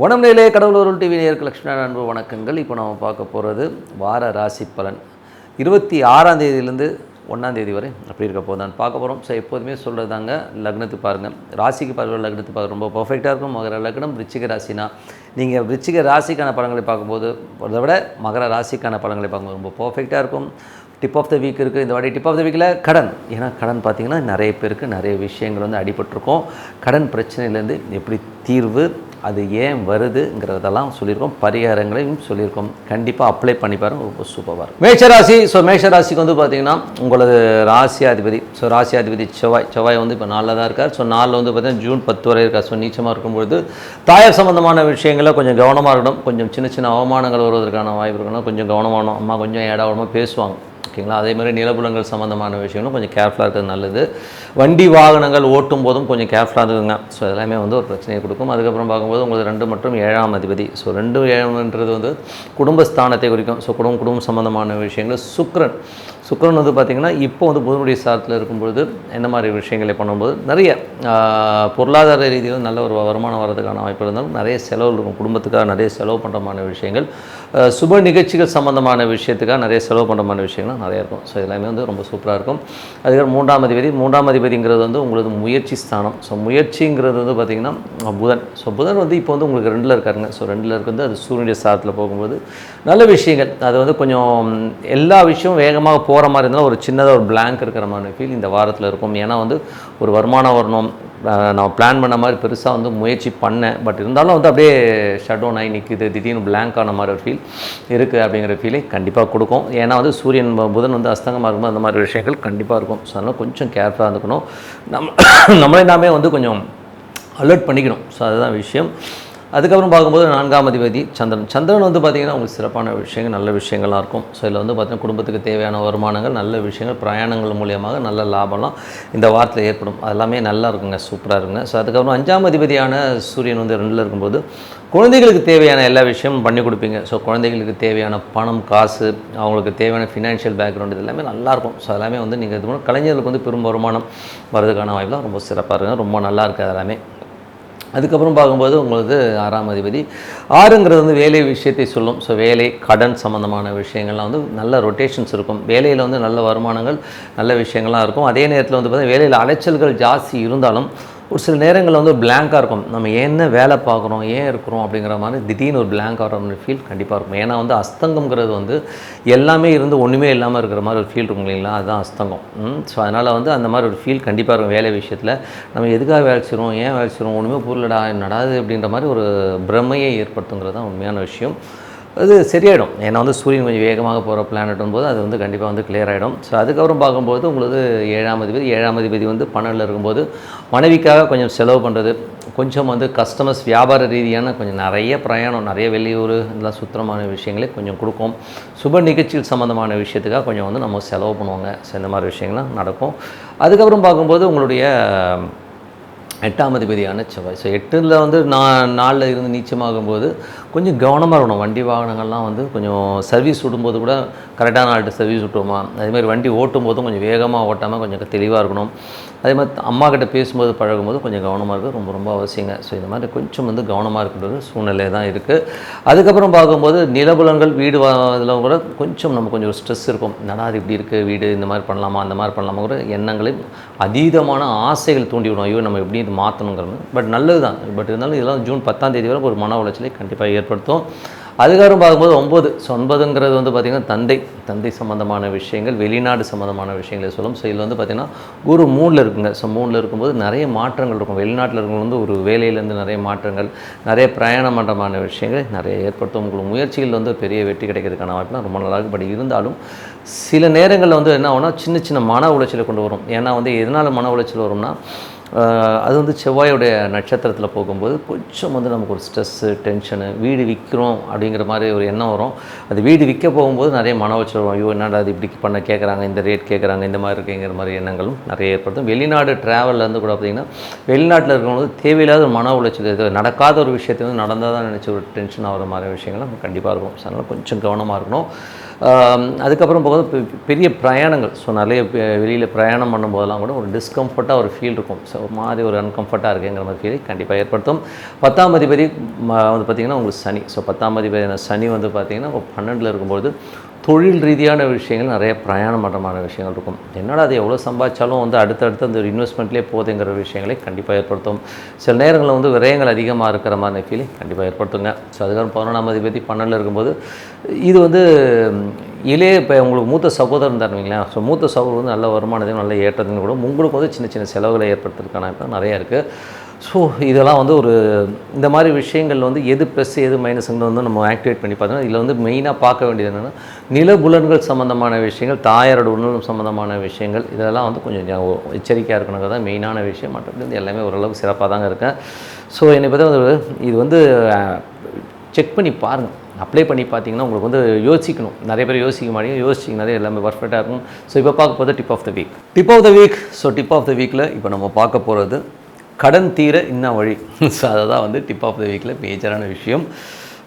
வனம்நிலையே கடவுளூர் TV நேருக்கு லட்சுமண அன்பு வணக்கங்கள். இப்போ நம்ம பார்க்க போகிறது வார ராசி பலன். இருபத்தி ஆறாம் தேதியிலேருந்து ஒன்றாந்தேதி வரை அப்படி இருக்க போதான் பார்க்க போகிறோம் ஸோ எப்போதுமே சொல்கிறது தாங்க லக்னத்துக்கு பாருங்கள் ராசிக்கு பார்க்குற லக்னத்து பார்க்க ரொம்ப பர்ஃபெக்டாக இருக்கும். மகர லக்னம் விருச்சிக ராசினா. நீங்கள் விருச்சிக ராசிக்கான படங்களை பார்க்கும்போது அதை விட மகர ராசிக்கான படங்களை பார்க்கும்போது ரொம்ப பர்ஃபெக்டாக இருக்கும். டிப் ஆஃப் த வீக் இருக்குது இந்த வாட்டி டிப் ஆஃப் த வீக்கில் கடன். ஏன்னா கடன் பார்த்திங்கன்னா நிறைய பேருக்கு நிறைய விஷயங்கள் வந்து அடிபட்டிருக்கும். கடன் பிரச்சனையிலேருந்து எப்படி தீர்வு அது ஏன் வருதுங்கிறதெல்லாம் சொல்லியிருக்கோம் பரிகாரங்களையும் சொல்லியிருக்கோம். கண்டிப்பாக அப்ளை பண்ணி பாருங்க ரொம்ப சூப்பராக இருக்கும். மேஷராசி ஸோ மேஷராசிக்கு வந்து பார்த்தீங்கன்னா உங்களது ராசியாதிபதி ஸோ ராசியாதிபதி செவ்வாய் செவ்வாய் வந்து இப்போ நாளில் தான் இருக்கார். ஸோ நாளில் வந்து பார்த்தீங்கன்னா ஜூன் பத்து வரை இருக்கார். ஸோ நீச்சமாக இருக்கும்பொழுது தாயார் சம்மந்தமான விஷயங்களில் கொஞ்சம் கவனமாக இருக்கணும். கொஞ்சம் சின்ன சின்ன அவமானங்கள் வருவதற்கான வாய்ப்பு இருக்கணும். கொஞ்சம் கவனமாகணும் அம்மா கொஞ்சம் ஏடாவடமாக பேசுவாங்க. ஓகேங்களா? அதே மாதிரி நிலபுலங்கள் சம்மந்தமான விஷயங்களும் கொஞ்சம் கேர்ஃபுல்லாக இருக்கிறது நல்லது. வண்டி வாகனங்கள் ஓட்டும் போதும் கொஞ்சம் கேர்ஃபுல்லாக இருக்குங்க. ஸோ எல்லாமே வந்து ஒரு பிரச்சனையை கொடுக்கும். அதுக்கப்புறம் பார்க்கும்போது உங்களுக்கு ரெண்டு மற்றும் ஏழாம் அதிபதி. ஸோ ரெண்டு ஏழாம்ன்றது வந்து குடும்பஸ்தானத்தை குறிக்கும். ஸோ குடும்பம் குடும்பம் சம்மந்தமான விஷயங்கள். சுக்ரன் சுக்கரன் வந்து பார்த்திங்கன்னா இப்போ வந்து புதனுடைய சாரத்தில் இருக்கும்பொழுது என்ன மாதிரி விஷயங்களை பண்ணும்போது நிறைய பொருளாதார ரீதியில் நல்ல ஒரு வருமானம் வர்றதுக்கான வாய்ப்பு இருந்தாலும் நிறைய செலவு இருக்கும். குடும்பத்துக்காக நிறைய செலவு பண்ணுறமான விஷயங்கள் சுப நிகழ்ச்சிகள் சம்மந்தமான விஷயத்துக்காக நிறைய செலவு பண்ணுறமான விஷயங்கள்லாம் நிறைய இருக்கும். ஸோ எல்லாமே வந்து ரொம்ப சூப்பராக இருக்கும். அதுக்கப்புறம் மூன்றாம் அதிபதி மூன்றாம் அதிபதிங்கிறது வந்து உங்களது முயற்சி ஸ்தானம். ஸோ முயற்சிங்கிறது வந்து பார்த்திங்கன்னா புதன். ஸோ புதன் வந்து இப்போ வந்து உங்களுக்கு ரெண்டில் இருக்காருங்க. ஸோ ரெண்டில் இருக்கிறது அது சூரியனுடைய சாரத்தில் போகும்போது நல்ல விஷயங்கள். அது வந்து கொஞ்சம் எல்லா விஷயமும் வேகமாக போகிற மாதிரி இருந்தாலும் ஒரு சின்னதாக ஒரு பிளாங்க் இருக்கிற மாதிரி ஃபீல் இந்த வாரத்தில் இருக்கும். ஏன்னா வந்து ஒரு வருமானம் வரணும். நான் பிளான் பண்ண மாதிரி பெருசாக வந்து முயற்சி பண்ணேன். பட் இருந்தாலும் வந்து அப்படியே ஷட் டவுன் ஆகி நிற்குது திடீர்னு பிளாங்க் ஆன மாதிரி ஒரு ஃபீல் இருக்குது அப்படிங்கிற ஃபீலை கண்டிப்பாக கொடுக்கும். ஏன்னா வந்து சூரியன் புதன் வந்து அஸ்தங்கமாக இருக்கும்போது அந்த மாதிரி விஷயங்கள் கண்டிப்பாக இருக்கும். ஸோ அதனால் கொஞ்சம் கேர்ஃபுல்லாக இருந்துக்கணும். நம்ம நம்மளே நாமே வந்து கொஞ்சம் அலர்ட் பண்ணிக்கணும். ஸோ அதுதான் விஷயம். அதுக்கப்புறம் பார்க்கும்போது நான்காம் அதிபதி சந்திரன். சந்திரன் வந்து பார்த்திங்கன்னா உங்களுக்கு சிறப்பான விஷயங்கள் நல்ல விஷயங்களாக இருக்கும். ஸோ இதில் வந்து பார்த்திங்கன்னா குடும்பத்துக்கு தேவையான வருமானங்கள் நல்ல விஷயங்கள் பிரயாணங்கள் மூலியமாக நல்ல லாபம்லாம் இந்த வாரத்தில் ஏற்படும். அதெல்லாமே நல்லா இருக்குங்க சூப்பராக இருக்குங்க. ஸோ அதுக்கப்புறம் அஞ்சாம் அதிபதியான சூரியன் வந்து ரெண்டில் இருக்கும்போது குழந்தைகளுக்கு தேவையான எல்லா விஷயமும் பண்ணி கொடுப்பீங்க. ஸோ குழந்தைகளுக்கு தேவையான பணம் காசு அவங்களுக்கு தேவையான ஃபினான்ஷியல் பேக்ரவுண்ட் இது எல்லாமே நல்லாயிருக்கும் ஸோ எல்லாமே வந்து நீங்கள் இது கலைஞர்களுக்கு வந்து பெரும் வருமானம் வர்றதுக்கான வாய்ப்புலாம் ரொம்ப சிறப்பாக இருக்குங்க. ரொம்ப நல்லா இருக்குது எல்லாமே அதுக்கப்புறம் பார்க்கும்போது உங்களுக்கு ஆறாம் அதிபதி. ஆறுங்கிறது வந்து வேலை விஷயத்தை சொல்லும். ஸோ வேலை கடன் சம்மந்தமான விஷயங்கள்லாம் வந்து நல்ல ரொட்டேஷன்ஸ் இருக்கும். வேலையில் வந்து நல்ல வருமானங்கள் நல்ல விஷயங்கள்லாம் இருக்கும். அதே நேரத்தில் வந்து பார்த்தீங்கன்னா வேலையில் அலைச்சல்கள் ஜாஸ்தி இருந்தாலும் ஒரு சில நேரங்களில் வந்து பிளாங்காக இருக்கும். நம்ம என்ன வேலை பார்க்குறோம் ஏன் இருக்கிறோம் அப்படிங்கிற மாதிரி திடீர்னு ஒரு blank ஆகிற ஃபீல் கண்டிப்பாக இருக்கும். ஏன்னா வந்து அஸ்தங்கம்ங்கிறது வந்து எல்லாமே இருந்து ஒன்றுமே இல்லாமல் இருக்கிற மாதிரி ஒரு ஃபீல் இருக்கும் இல்லைங்களா? அதுதான் அஸ்தங்கம். ஸோ அதனால் வந்து அந்த மாதிரி ஒரு ஃபீல் கண்டிப்பாக இருக்கும் வேலை விஷயத்தில். நம்ம எதுக்காக வேலை செய்கிறோம் ஏன் வேலை ஒன்றுமே புரியலடா நடாது அப்படின்ற மாதிரி ஒரு பிரமையை ஏற்படுத்துங்கிறது தான் உண்மையான விஷயம். அது சரியாயிடும். ஏன்னா வந்து சூரியன் கொஞ்சம் வேகமாக போகிற பிளானட்டும் போது அது வந்து கண்டிப்பாக வந்து கிளியர் ஆகிடும் ஸோ அதுக்கப்புறம் பார்க்கும்போது உங்களுக்கு ஏழாம் அதிபதி ஏழாம் அதிபதி வந்து பன்னெண்டில் இருக்கும்போது மனைவிக்காக கொஞ்சம் செலவு பண்ணுறது கொஞ்சம் வந்து கஸ்டமர்ஸ் வியாபார ரீதியான கொஞ்சம் நிறைய பிரயாணம் நிறைய வெளியூர் இதெல்லாம் சுத்தமான விஷயங்களே கொஞ்சம் கொடுக்கும். சுப நிகழ்ச்சிகள் சம்மந்தமான விஷயத்துக்காக கொஞ்சம் வந்து நம்ம செலவு பண்ணுவாங்க. ஸோ இந்த மாதிரி விஷயங்கள்லாம் நடக்கும். அதுக்கப்புறம் பார்க்கும்போது உங்களுடைய எட்டாம் அதிபதியான செவ்வாய். ஸோ எட்டில் வந்து நான் நாளில் இருந்து நீச்சமாகும்போது கொஞ்சம் கவனமாக இருக்கணும். வண்டி வாகனங்கள்லாம் வந்து கொஞ்சம் சர்வீஸ் விடும்போது கூட கரெக்டான ஆள்கிட்ட சர்வீஸ் விட்டுருமா அதேமாதிரி வண்டி ஓட்டும் போதும் கொஞ்சம் வேகமாக ஓட்டாமல் கொஞ்சம் தெளிவாக இருக்கணும். அதே மாதிரி அம்மா கிட்ட பேசும்போது பழகும்போது கொஞ்சம் கவனமாக இருக்குது ரொம்ப ரொம்ப அவசியங்க. ஸோ இந்த மாதிரி கொஞ்சம் வந்து கவனமாக இருக்கிற ஒரு சூழ்நிலை தான் இருக்குது அதுக்கப்புறம் பார்க்கும்போது நிலபுலங்கள் வீடு இதில் கூட கொஞ்சம் நம்ம கொஞ்சம் ஸ்ட்ரெஸ் இருக்கும். நடா அது இப்படி இருக்குது வீடு இந்த மாதிரி பண்ணலாமா? அந்த மாதிரி பண்ணலாமா? கூட எண்ணங்களை அதீதமான ஆசைகள் தூண்டி விடும். ஐயோ நம்ம எப்படி இது மாற்றணுங்கிறது பட் நல்லது தான் பட் இருந்தாலும் இதெல்லாம் ஜூன் பத்தாம் தேதி வரை ஒரு மன உளைச்சலை கண்டிப்பாக ஏற்படுத்தும். அதுக்காரம் பார்க்கும்போது ஒம்பது. ஸோ ஒன்பதுங்கிறது வந்து பார்த்திங்கன்னா தந்தை தந்தை சம்மந்தமான விஷயங்கள் வெளிநாடு சம்மந்தமான விஷயங்களை சொல்லும். ஸோ இதில் வந்து பார்த்திங்கன்னா குரு மூணில் இருக்குங்க. ஸோ மூணில் இருக்கும்போது நிறைய மாற்றங்கள் இருக்கும். வெளிநாட்டில் இருக்கவங்க வந்து ஒரு வேலையிலேருந்து நிறைய மாற்றங்கள் நிறைய பிரயாணம் பண்ணுறமான விஷயங்கள் நிறைய ஏற்படுத்தும். உங்களுக்கு முயற்சிகள் வந்து பெரிய வெற்றி கிடைக்கிறதுக்கான வாய்ப்புலாம் ரொம்ப நல்லா இருக்கும் பட் இருந்தாலும் சில நேரங்களில் வந்து என்ன ஆகும்னா சின்ன சின்ன மன உளைச்சலை கொண்டு வரும். ஏன்னா வந்து எதனால் மன உளைச்சல் வரும்னா அது வந்து செவ்வாயோடைய நட்சத்திரத்தில் போகும்போது கொஞ்சம் வந்து நமக்கு ஒரு ஸ்ட்ரெஸ்ஸு டென்ஷனு வீடு விற்கிறோம் அப்படிங்கிற மாதிரி ஒரு எண்ணம் வரும். அது வீடு விற்க போகும்போது நிறைய மன உளைச்சல் வரும். ஐயோ என்னடா அது இப்படி பண்ண கேட்குறாங்க இந்த ரேட் கேட்குறாங்க இந்த மாதிரி இருக்குங்கிற மாதிரி எண்ணங்களும் நிறைய ஏற்படுத்தும். வெளிநாடு ட்ராவல்லேருந்து கூட பார்த்திங்கன்னா வெளிநாட்டில் இருக்கிறவங்களுக்கு தேவையில்லாத ஒரு மன உளைச்சல் இது நடக்காத ஒரு விஷயத்தை வந்து நடந்தால் தான் நினச்ச ஒரு டென்ஷன் ஆகிற மாதிரி விஷயங்கள் நம்ம கண்டிப்பாக இருக்கும். ஸோ அதனால் கொஞ்சம் கவனமாக இருக்கணும். அதுக்கப்புறம் போகும்போது பெரிய பிரயாணங்கள். ஸோ நிறைய வெளியில் பிரயாணம் பண்ணும்போதெல்லாம் கூட ஒரு டிஸ்கம்ஃபர்ட்டாக ஒரு ஃபீல் இருக்கும். ஸோ மாதிரி ஒரு அன்கம்ஃபர்ட்டாக இருக்குங்கிற மாதிரி ஃபீலை கண்டிப்பாக ஏற்படுத்தும். பத்தாம் அதிபதி வந்து பார்த்திங்கன்னா உங்களுக்கு சனி. ஸோ பத்தாம் அதிபதி சனி வந்து பார்த்திங்கன்னா பன்னெண்டில் இருக்கும்போது தொழில் ரீதியான விஷயங்கள் நிறைய பிரயாணம் பண்ணுறமான விஷயங்கள் இருக்கும். என்னடா அது எவ்வளோ சம்பாதிச்சாலும் வந்து அடுத்தடுத்து அந்த இன்வெஸ்ட்மெண்ட்லேயே போதுங்கிற விஷயங்களை கண்டிப்பாக ஏற்படுத்தும். சில நேரங்களில் வந்து விரயங்கள் அதிகமாக இருக்கிற மாதிரி ஃபீலிங் கண்டிப்பாக ஏற்படுத்துங்க. ஸோ அதுக்கப்புறம் பதினொன்றாம் அதிபதி பன்னெண்டில் இருக்கும்போது இது வந்து இளைய இப்போ உங்களுக்கு மூத்த சகோதரன் தருவீங்களா ஸோ மூத்த சகோதரர் வந்து நல்ல வருமானத்தையும் நல்ல ஏற்றத்தையும் கூட உங்களுக்கு வந்து சின்ன சின்ன செலவுகளை ஏற்படுத்துறதுக்கான இப்போ நிறையா இருக்குது ஸோ இதெல்லாம் வந்து ஒரு இந்த மாதிரி விஷயங்கள் வந்து எது ப்ளஸ் எது மைனஸ்ங்கிறது வந்து நம்ம ஆக்டிவேட் பண்ணி பார்த்தோம்னா இதில் வந்து மெயினாக பார்க்க வேண்டியது என்னென்னா நிலபுலன்கள் சம்மந்தமான விஷயங்கள் தாயாரோட உணவு சம்மந்தமான விஷயங்கள் இதெல்லாம் வந்து கொஞ்சம் எச்சரிக்கையாக இருக்கணுங்கிறது தான் மெயினான விஷயம். மற்றபடி எல்லாமே ஓரளவுக்கு சிறப்பாக தாங்க இருக்கேன் ஸோ என்னை வந்து இது வந்து செக் பண்ணி பாருங்கள் அப்ளை பண்ணி பார்த்தீங்கன்னா உங்களுக்கு வந்து யோசிக்கணும். நிறைய பேர் யோசிக்க மாட்டீங்க. யோசிச்சிங்கனாலே எல்லாமே பர்ஃபெக்டாக இருக்கும். ஸோ இப்போ பார்க்க போகிறது tip of the week tip of the week so tip of the வீக்கில் இப்போ நம்ம பார்க்க போகிறது கடன் தீர இன்ன வழி. ஸோ அதை தான் வந்து டிப் ஆஃப் த வீக்கில் மேஜரான விஷயம்.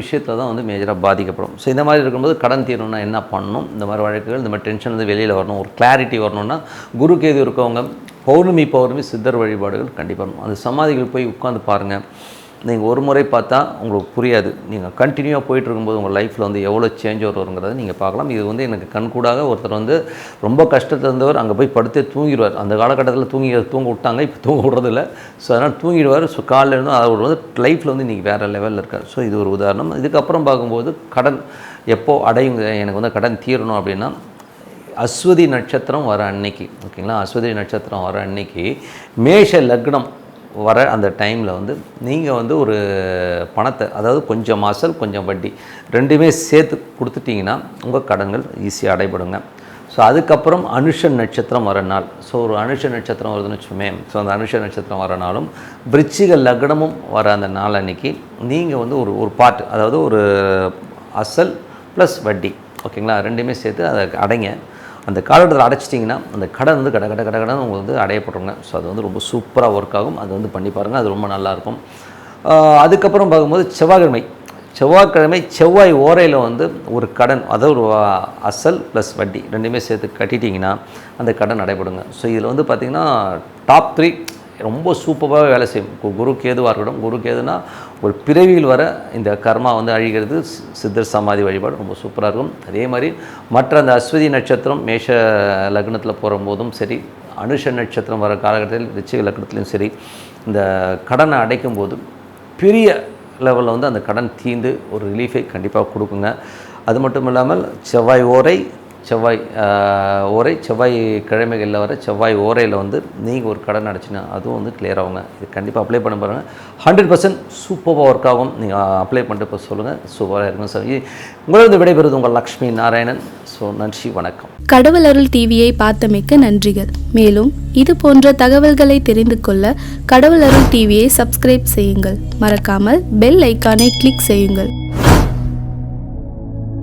விஷயத்தில் தான் வந்து மேஜராக பாதிக்கப்படும். ஸோ இந்த மாதிரி இருக்கும்போது கடன் தீரணும்னா என்ன பண்ணணும்? இந்த மாதிரி வழக்குகள் இந்த மாதிரி டென்ஷன் வந்து வெளியில் வரணும். ஒரு கிளாரிட்டி வரணும்னா குரு கேது இருக்கவங்க பௌர்ணமி பௌர்ணமி சித்தர் வழிபாடுகள் கண்டிப்பாக அந்த சமாதிகள் போய் உட்காந்து பாருங்கள் நீங்கள் ஒரு முறை பார்த்தா உங்களுக்கு புரியாது. நீங்கள் கண்டினியூவாக போயிட்டு இருக்கும்போது உங்கள் லைஃப்பில் வந்து எவ்வளோ சேஞ்ச் வருங்கிறத நீங்கள் பார்க்கலாம். இது வந்து எனக்கு கண்கூடாக ஒருத்தர் வந்து ரொம்ப கஷ்டத்தில் இருந்தவர் அங்கே போய் படுத்தே தூங்கிடுவார். அந்த காலகட்டத்தில் தூங்கி தூங்க விட்டாங்க இப்போ தூங்க விடுறதில்ல. ஸோ அதனால் தூங்கிடுவார். ஸோ காலில் இருந்தும் அவர் வந்து லைஃப்பில் வந்து இன்றைக்கி வேறு லெவலில் இருக்கார். ஸோ இது ஒரு உதாரணம். இதுக்கப்புறம் பார்க்கும்போது கடன் எப்போது அடையுங்க எனக்கு வந்து கடன் தீரணும் அப்படின்னா அஸ்வதி நட்சத்திரம் வர அன்னைக்கு. ஓகேங்களா? அஸ்வதி நட்சத்திரம் வர அன்னைக்கு மேஷ லக்னம் வர அந்த டைமில் வந்து நீங்கள் வந்து ஒரு பணத்தை அதாவது கொஞ்சம் மாசல் கொஞ்சம் வட்டி ரெண்டுமே சேர்த்து கொடுத்துட்டிங்கன்னா உங்கள் கடன்கள் ஈஸியாக அடைபடுங்க. ஸோ அதுக்கப்புறம் அனுஷ நட்சத்திரம் வர நாள். ஸோ ஒரு அனுஷ நட்சத்திரம் வருதுன்னு வச்சுமே ஸோ அந்த அனுஷ நட்சத்திரம் வர நாளும் விருச்சிக லக்னமும் வர அந்த நாள் அன்னைக்கு நீங்கள் வந்து ஒரு ஒரு பாட்டு அதாவது ஒரு அசல் ப்ளஸ் வட்டி. ஓகேங்களா ரெண்டுமே சேர்த்து அதை அடைங்க. அந்த காலகட்டத்தில் அடைச்சிட்டிங்கன்னா அந்த கடன் வந்து கட கட கடை கடன் உங்களுக்கு வந்து அடையப்படுங்க ஸோ அது வந்து ரொம்ப சூப்பராக ஒர்க் ஆகும். அது வந்து பண்ணி பாருங்கள் அது ரொம்ப நல்லாயிருக்கும் அதுக்கப்புறம் பார்க்கும்போது செவ்வாய்க்கிழமை. செவ்வாய்க்கிழமை செவ்வாய் ஓரையில் வந்து ஒரு கடன் அதாவது ஒரு அசல் ப்ளஸ் வட்டி ரெண்டுமே சேர்த்து கட்டிட்டிங்கன்னா அந்த கடன் நடைபெறுங்க ஸோ இதில் வந்து பார்த்திங்கன்னா டாப் த்ரீ ரொம்ப சூப்பராக வேலை செய்யும். கு- குரு கேதுவாக இருக்கட்டும் குரு கேதுனா ஒரு பிறவியில் வர இந்த கர்மா வந்து அழிகிறது சித்தர் சமாதி வழிபாடு ரொம்ப சூப்பராக இருக்கும். அதே மாதிரி மற்ற அந்த அஸ்வதி நட்சத்திரம் மேஷ லக்னத்தில் போகும்போதும் சரி அனுஷ நட்சத்திரம் வர காலகட்டத்தில் ரிச்சிக லக்னத்துலையும் சரி இந்த கடனை அடைக்கும் போது பெரிய லெவலில் வந்து அந்த கடன் தீந்து ஒரு ரிலீஃபை கண்டிப்பாக கொடுக்குங்க. அது மட்டும் இல்லாமல் செவ்வாய் ஓரை செவ்வாய் ஓரை செவ்வாய் கிழமைகளில் வர செவ்வாய் ஓரையில் வந்து நீங்கள் ஒரு கடன் அடைச்சினா அதுவும் வந்து கிளியர் ஆகுங்க. இது கண்டிப்பாக அப்ளை பண்ண பாருங்கள் ஹண்ட்ரட் பர்சன்ட் சூப்பராக ஒர்க் ஆகும். நீங்கள் அப்ளை பண்ணிட்டு இப்போ சொல்லுங்கள் சூப்பராக இருக்கும் சார். உங்களது விடைபெறுவது உங்கள் லக்ஷ்மி நாராயணன். ஸோ நன்றி வணக்கம். கடவுள் அருள் டிவியை பார்த்தமைக்க நன்றிகள். மேலும் இது போன்ற தகவல்களை தெரிந்து கொள்ள கடவுள் அருள் டிவியை சப்ஸ்கிரைப் செய்யுங்கள். மறக்காமல் பெல் ஐக்கானை கிளிக் செய்யுங்கள்.